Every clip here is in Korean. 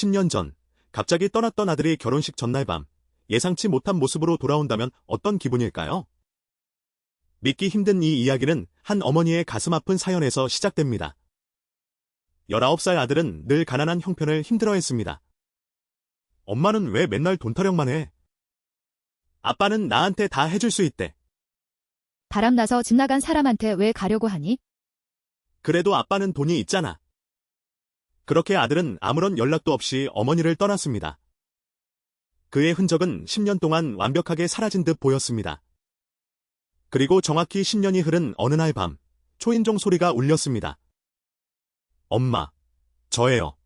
10년 전, 갑자기 떠났던 아들이 결혼식 전날 밤, 예상치 못한 모습으로 돌아온다면 어떤 기분일까요? 믿기 힘든 이 이야기는 한 어머니의 가슴 아픈 사연에서 시작됩니다. 19살 아들은 늘 가난한 형편을 힘들어했습니다. 엄마는 왜 맨날 돈 타령만 해? 아빠는 나한테 다 해줄 수 있대. 바람나서 집 나간 사람한테 왜 가려고 하니? 그래도 아빠는 돈이 있잖아. 그렇게 아들은 아무런 연락도 없이 어머니를 떠났습니다. 그의 흔적은 10년 동안 완벽하게 사라진 듯 보였습니다. 그리고 정확히 10년이 흐른 어느 날 밤, 초인종 소리가 울렸습니다. 엄마, 저예요.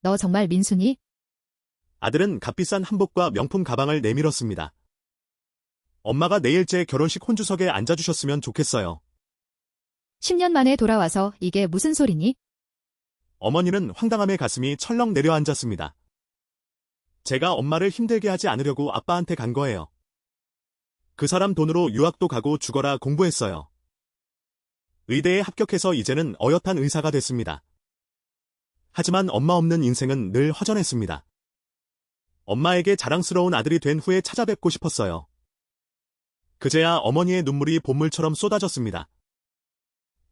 너 정말 민순이? 아들은 값비싼 한복과 명품 가방을 내밀었습니다. 엄마가 내일 제 결혼식 혼주석에 앉아주셨으면 좋겠어요. 10년 만에 돌아와서 이게 무슨 소리니? 어머니는 황당함에 가슴이 철렁 내려앉았습니다. 제가 엄마를 힘들게 하지 않으려고 아빠한테 간 거예요. 그 사람 돈으로 유학도 가고 죽어라 공부했어요. 의대에 합격해서 이제는 어엿한 의사가 됐습니다. 하지만 엄마 없는 인생은 늘 허전했습니다. 엄마에게 자랑스러운 아들이 된 후에 찾아뵙고 싶었어요. 그제야 어머니의 눈물이 봇물처럼 쏟아졌습니다.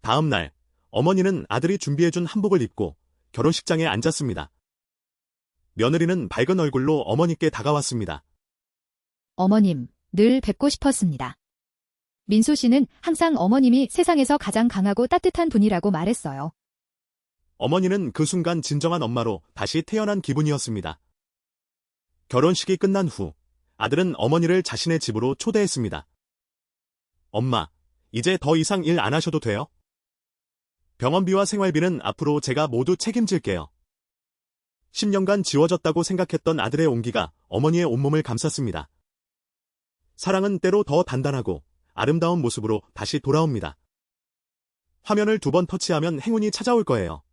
다음 날, 어머니는 아들이 준비해준 한복을 입고 결혼식장에 앉았습니다. 며느리는 밝은 얼굴로 어머니께 다가왔습니다. 어머님, 늘 뵙고 싶었습니다. 민수 씨는 항상 어머님이 세상에서 가장 강하고 따뜻한 분이라고 말했어요. 어머니는 그 순간 진정한 엄마로 다시 태어난 기분이었습니다. 결혼식이 끝난 후 아들은 어머니를 자신의 집으로 초대했습니다. 엄마, 이제 더 이상 일 안 하셔도 돼요? 병원비와 생활비는 앞으로 제가 모두 책임질게요. 10년간 지워졌다고 생각했던 아들의 온기가 어머니의 온몸을 감쌌습니다. 사랑은 때로 더 단단하고 아름다운 모습으로 다시 돌아옵니다. 화면을 두 번 터치하면 행운이 찾아올 거예요.